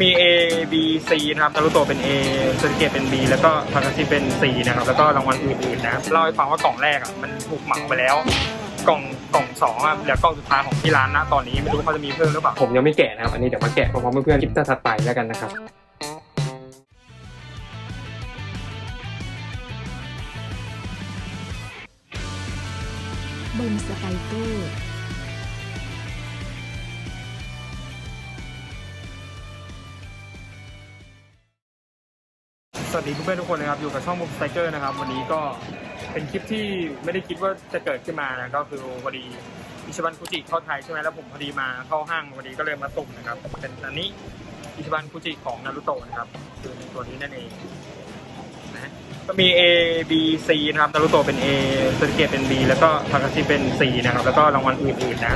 มี A B C นะครับนารุโตะเป็น A เซนเกตเป็น B แล้วก็ทาคาชิเป็น C นะครับ แล้วก็รางวัลอื่นๆนะครับเล่าให้ฟังว่ากล่องแรกอะมันถูกเหมาไปแล้ว กล่องกล่องสองอะเหลือกล่องสุดท้ายของที่ร้านนะตอนนี้ไม่รู้เขาจะมีเพิ่มหรือเปล่า ผมยังไม่แกะนะครับ อันนี้เดี๋ยวมาแกะพร้อมๆเพื่อนๆคลิปถัดๆไปแล้วกันนะครับเบิร์นสไปเกอร์ สวัสดีเพื่อนๆทุกคนนะครับอยู่กับช่องมุมสไตเกอร์นะครับ วันนี้ก็เป็นคลิปที่ไม่ได้คิดว่าจะเกิดขึ้นมานะก็คือพอดีอิชิบันคุจิเข้าไทยใช่ไหมแล้วผมพอดีมาเข้าห้างพอดีก็เลยมาสุ่มนะครับ เป็นอันนี้อิชิบันคุจิของนารุโตะนะครับคือในตัวนี้นั่นเองนะก็มี A B C นะครับนารุโตะเป็น A เซนเกตเป็น B แล้วก็ทาคาชิเป็น C นะครับแล้วก็รางวัลอื่นๆนะ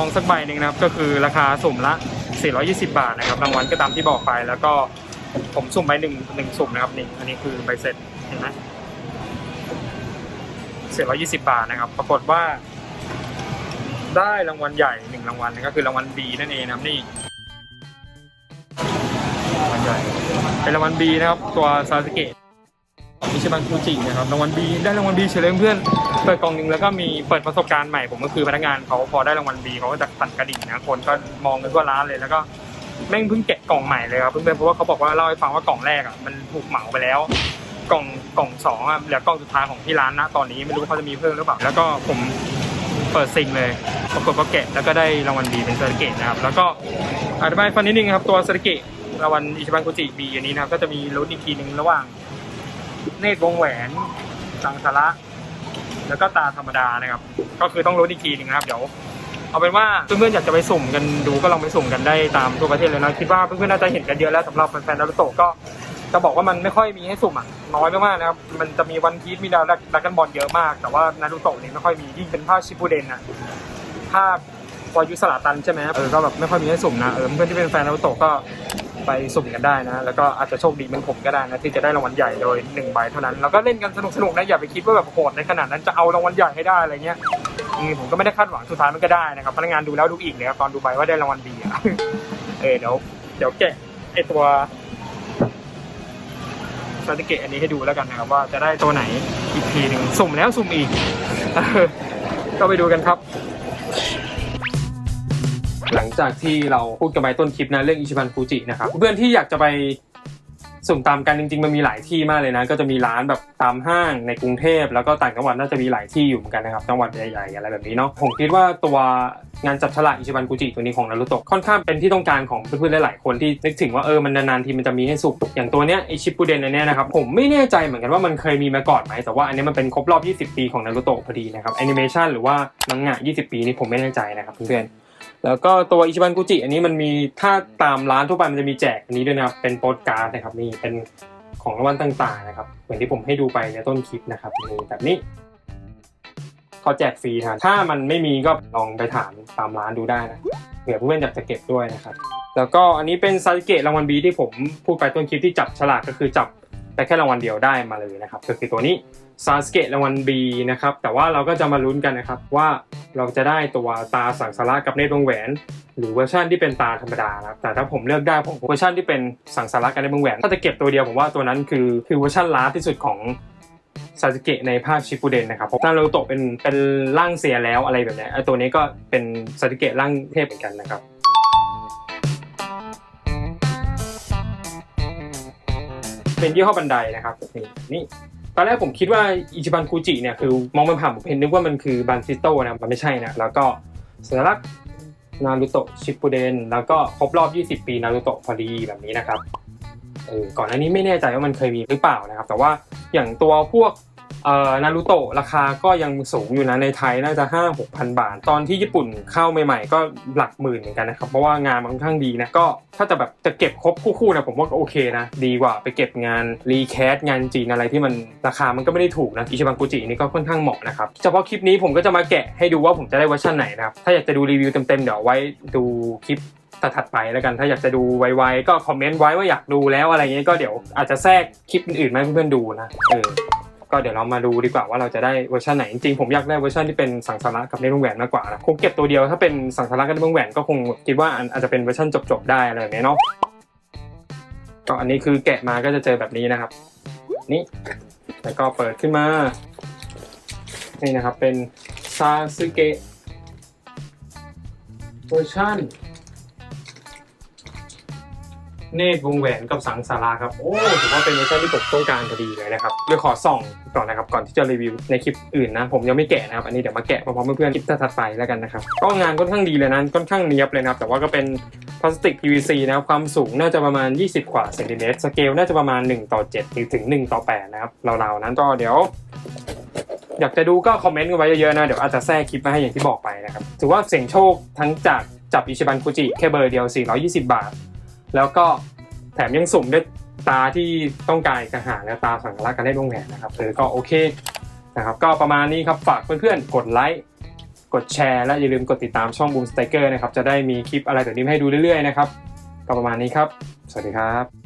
ลองสักใบหนึ่งนะครับ ก็คือราคาสุ่มละ 420 บาทนะครับรางวัลก็ตามที่บอกไปแล้วก็ผมสุ่มไปหนึ่งหนึ่งสุ่มนะครับนี่อันนี้คือใบเสร็จเห็นไหม420 บาทนะครับ ปรากฏว่า ได้รางวัลใหญ่หนึ่งรางวัลก็คือรางวัล B นั่นเองนะครับนี่รางวัลใหญ่เป็นรางวัล B นะครับ ตัวซาสเกะมิชิบันฟูจินะครับรางวัลบีได้รางวัลบีเฉลิมเพื่อน เปิดกล่องหนึ่งแล้วก็มีเปิดประสบการณ์ใหม่ผมก็คือพนักงานเขาพอได้รางวัลบีเขาก็จะสั่นกระดิ่งนะคนก็มองกันทั่วร้านเลยแล้วก็แม่งเพิ่งแกะกล่องใหม่เลยครับเพื่อนๆเพราะว่าเขาบอกว่าเล่าให้ฟังว่ากล่องแรกอะมันถูกเหมาไปแล้ว กล่องกล่องสองอะเหลือกล่องสุดท้ายของที่ร้านนะตอนนี้ไม่รู้เขาจะมีเพิ่มหรือเปล่าแล้วก็ผมเปิดซิงเลยปรากฏว่าแกะแล้วก็ได้รางวัลบีเป็นเซอร์เกตนะครับแล้วก็อธิบายฟันนิดนึงครับตัวเซอร์เกตรางวัลอิชิบันกุจิบีอันนี้นะครับก็จะมีลุ้นอีกทีหนึ่งระหว่างเนตรวงแหวนสังสาระ แล้วก็ตาธรรมดานะครับ ก็คือต้องรู้อีกทีหนึ่งนะครับ เดี๋ยว เอาเป็นว่าเพื่อนๆอยากจะไปสุ่มกันดูก็ลองไปสุ่มกันได้ตามทั่วประเทศเลยนะคิดว่าเพื่อนๆน่าจะเห็นกันเยอะแล้วสำหรับแฟนๆนารูโตะก็จะบอกว่ามันไม่ค่อยมีให้สุ่มอะน้อยมากๆนะครับมันจะมีวันพีชมีดาวดักกันบอลเยอะมาก แต่ว่านารูโตะนี่ไม่ค่อยมียิ่งเป็นภาคชิปูเดนอะภาควายุสลาตันใช่ไหมครับเออก็แบบไม่ค่อยมีให้สุ่มนะเออเพื่อนที่เป็นแฟนนารูโตะก็ ไปสุ่มกันได้นะ แล้วก็อาจจะโชคดีเหมือนผมก็ได้นะ ที่จะได้รางวัลใหญ่โดยหนึ่งใบเท่านั้น แล้วก็เล่นกันสนุกสนุกๆนะ อย่าไปคิดว่าแบบโหดในขนาดนั้นจะเอารางวัลใหญ่ให้ได้อะไรเงี้ยอืมผมก็ไม่ได้คาดหวังสุดท้ายมันก็ได้นะครับพนักงานดูแล้วดูอีกเลยครับตอนดูใบว่าได้รางวัลดีอะเออเดี๋ยวเดี๋ยวแกะไอตัวซาติเกะอันนี้ให้ดูแล้วกันนะครับว่าจะได้ตัวไหนอีกทีหนึ่งสุ่มแล้วสุ่มอีกก็ไปดูกันครับ หลังจากที่เราพูดกันไปต้นคลิปนะเรื่องอิชิบันฟูจินะครับเพื่อนที่อยากจะไปสุ่มตามกันจริงๆมันมีหลายที่มากเลยนะ ก็จะมีร้านแบบตามห้างในกรุงเทพแล้วก็ต่างจังหวัดน่าจะมีหลายที่อยู่เหมือนกันนะครับจังหวัดใหญ่ๆอะไรแบบนี้เนาะผมคิดว่าตัวงานจับฉลากอิชิบันฟูจิตัวนี้ของนารุโตะค่อนข้างเป็นที่ต้องการของเพื่อนๆหลายๆคนที่นึกถึงว่าเออมันนานๆทีมันจะมีให้สุ่มอย่างตัวเนี้ยไอชิปปูเดนอันเนี้ยนะครับผมไม่แน่ใจเหมือนกันว่ามันเคยมีมาก่อนไหมแต่ว่าอันนี้มันเป็นครบรอบ 20 ปีของนารุโตะพอดีนะครับแอนิเมชันหรือว่ามังงะ 20 ปีนี่ผมไม่แน่ใจนะครับเพื่อนๆ แล้วก็ตัวอิชิบันกุจิอันนี้มันมีถ้าตามร้านทั่วไปมันจะมีแจกอันนี้ด้วยนะครับเป็นโปสการ์ดนะครับนี่เป็นของรางวัลต่างๆนะครับเหมือนที่ผมให้ดูไปในต้นคลิปนะครับนี่แบบนี้เขาแจกฟรีนะถ้ามันไม่มีก็ลองไปถามตามร้านดูได้นะเผื่อเพื่อนอยากจะเก็บด้วยนะครับ แล้วก็อันนี้เป็นซาเกะรางวัลบีที่ผมพูดไปต้นคลิปที่จับฉลากก็คือจับ แต่แค่รางวัลเดียวได้มาเลยนะครับก็คือตัวนี้ซาสเกะรางวัลบีนะครับแต่ว่าเราก็จะมาลุ้นกันนะครับว่าเราจะได้ตัวตาสังสาระกับเนตรวงแหวน หรือเวอร์ชันที่เป็นตาธรรมดานะครับแต่ถ้าผมเลือกได้ผมเวอร์ชันที่เป็นสังสาระกันในเมืองแหวน ถ้าจะเก็บตัวเดียวผมว่าตัวนั้นคือคือเวอร์ชันล้าที่สุดของซาสเกะในภาคชิปูเดนนะครับเพราะนารูโตะเป็นเป็นร่างเสียแล้วอะไรแบบนี้ไอ้ตัวนี้ก็เป็นซาสเกะร่างเทพเหมือนกันนะครับ เป็นยี่ห้อบันไดนะครับนี่นี่ตอนแรกผมคิดว่าอิจิบันคูจิเนี่ยคือมองมันผ่านผมเห็นนึกว่ามันคือบันซิโตนะมันไม่ใช่นะแล้วก็สัญลักษณ์นารูโตะชิปปูเดนแล้วก็ครบรอบ 20 ปีนารูโตะพอดีแบบนี้นะครับเออก่อนหน้านี้ไม่แน่ใจว่ามันเคยมีหรือเปล่านะครับ แต่ว่าอย่างตัวพวก เอ่อนารูโตะราคาก็ยังสูงอยู่นะในไทยน่าจะ 5 6 0 0 บาท ตอนที่ญี่ปุ่นเข้าใหม่ๆ ก็หลักหมื่นเหมือนกันนะครับ เพราะว่างานมันค่อนข้างดีนะ ก็ถ้าจะแบบจะเก็บครบคู่ๆนะผมว่าก็โอเคนะ ดีกว่าไปเก็บงานรีแคสงานจีนอะไรที่มันราคามันก็ไม่ได้ถูกนะอิชิบังกุจินี่ก็ค่อนข้างเหมาะนะครับเฉพาะคลิปนี้ผมก็จะมาแกะให้ดูว่าผมจะได้เวอร์ชันไหนนะครับถ้าอยากจะดูรีวิวเต็มๆเดี๋ยวไว้ดูคลิปถัดไปแล้วกันถ้าอยากจะดูไวๆก็คอมเมนต์ไว้ว่าอยากดูแล้วอะไรเงี้ยก็เดี๋ยวอาจจะแทรกคลิปอื่นๆมาให้เพื่อนๆดูนะเออ ก็เดี๋ยวเรามาดูดีกว่าว่าเราจะได้เวอร์ชันไหนจริงๆผมอยากได้เวอร์ชันที่เป็นสังสาระกับเนวงแหวนมากกว่านะคงเก็บตัวเดียวถ้าเป็นสังสาระกับเนวงแหวนก็คงคิดว่าอาจจะเป็นเวอร์ชันจบๆได้อะไรแบบนี้เนาะก็อันนี้คือแกะมาก็จะเจอแบบนี้นะครับ นี่แล้วก็เปิดขึ้นมานี่นะครับเป็นซาสึเกะเวอร์ชัน เนตรวงแหวนกับสังสาราครับโอ้ถือว่าเป็นเวอร์ชันที่ผมต้องการพอดีเลยนะครับเดี๋ยวขอส่องก่อนนะครับก่อนที่จะรีวิวในคลิปอื่นนะ ผมยังไม่แกะนะครับ อันนี้เดี๋ยวมาแกะพร้อมๆเพื่อนๆคลิปถัดไปแล้วกันนะครับก็งานค่อนข้างดีเลยนะค่อนข้างเนียบเลยนะครับแต่ว่าก็เป็นพลาสติก PVC นะครับความสูงน่าจะประมาณ 20 กว่าเซนติเมตรสเกลน่าจะประมาณ 1 ต่อ7หรือถึง1ต่อ8นะครับราวๆนั้นก็เดี๋ยวอยากจะดูก็คอมเมนต์กันไว้เยอะๆนะ เดี๋ยวอาจจะแทรกคลิปมาให้อย่างที่บอกไปนะครับ ถือว่าเสี่ยงโชคทั้งจากจับอิชิบันคุจิแค่เบอร์เดียว 420 บาท แล้วก็แถมยังสุ่มด้วยตาที่ต้องการกระหาและตาสังกัการเล่นวงแหวนนะครับเออก็โอเคนะครับก็ประมาณนี้ครับฝากเพื่อนๆกดไลค์กดแชร์และอย่าลืมกดติดตามช่องบูมสไตเกอร์นะครับจะได้มีคลิปอะไรแบบนี้มให้ดูเรื่อยๆนะครับก็ประมาณนี้ครับ สวัสดีครับ